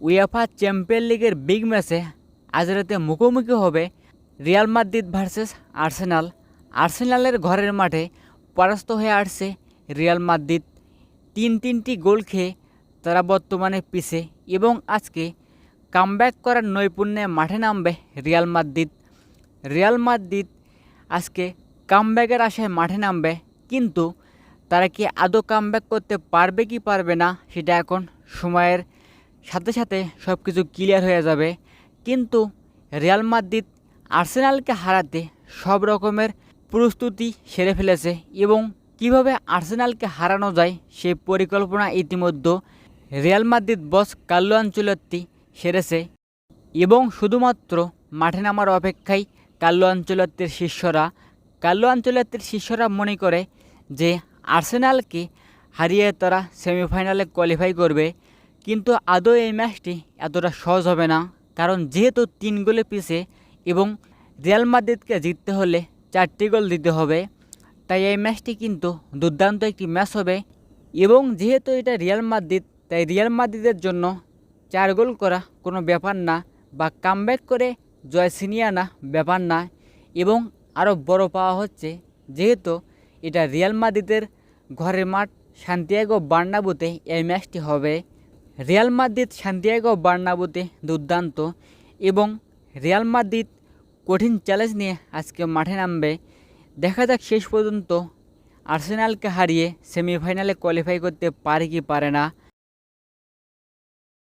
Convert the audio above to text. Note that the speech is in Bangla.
উয়েফা চ্যাম্পিয়ন লিগের বিগ ম্যাচে আজ রাতে মুখোমুখি হবে রিয়াল মাদ্রিদ ভার্সেস আর্সেনাল আর্সেনালের ঘরের মাঠে পরাস্ত হয়ে আসছে রিয়াল মাদ্রিদ তিন তিনটি গোল খেয়ে তারা বর্তমানে পিছে এবং আজকে কামব্যাক করার নৈপুণ্যে মাঠে নামবে রিয়াল মাদ্রিদ রিয়াল মাদ্রিদ আজকে কামব্যাকের আশায় মাঠে নামবে, কিন্তু তারা কি আদৌ কামব্যাক করতে পারবে কি পারবে না, সেটা এখন সময়ের সাথে সাথে সব কিছু ক্লিয়ার হয়ে যাবে। কিন্তু রিয়াল মাদ্রিদ আর্সেনালকে হারাতে সব রকমের প্রস্তুতি সেরে ফেলেছে এবং কীভাবে আর্সেনালকে হারানো যায় সেই পরিকল্পনা ইতিমধ্যে রিয়াল মাদ্রিদ বস কাল্লো আঞ্চলত্তি সেরেছে এবং শুধুমাত্র মাঠে নামার অপেক্ষায় কাল্লো আঞ্চলত্বের শিষ্যরা। কাল্লো আঞ্চলত্বের শিষ্যরা মনে করে যে আর্সেনালকে হারিয়ে তারা সেমিফাইনালে কোয়ালিফাই করবে। কিন্তু আদৌ এই ম্যাচটি এতটা সহজ হবে না। কারণ যেহেতু তিন গোলে পিছে এবং রিয়াল মাদ্রিদকে জিততে হলে চারটি গোল দিতে হবে, তাই এই ম্যাচটি কিন্তু দুর্দান্ত একটি ম্যাচ হবে। এবং যেহেতু এটা রিয়াল মাদ্রিদ, তাই রিয়াল মাদ্রিদের জন্য চার গোল করা কোনো ব্যাপার না বা কামব্যাক করে জয় ছিনিয়ে আনা ব্যাপার না। এবং আরও বড় পাওয়া হচ্ছে যেহেতু এটা রিয়াল মাদ্রিদের ঘরের মাঠ সান্তিয়াগো বার্নাবুতে এই ম্যাচটি হবে। রিয়াল মাদ্রিদ, সান্তিয়াগো বার্নাবুতে দুর্দান্ত এবং রিয়াল মাদ্রিদ কঠিন চ্যালেঞ্জ নিয়ে আজকে মাঠে নামবে। দেখা যাক শেষ পর্যন্ত আর্সেনালকে হারিয়ে সেমিফাইনালে কোয়ালিফাই করতে পারে কি পারে না।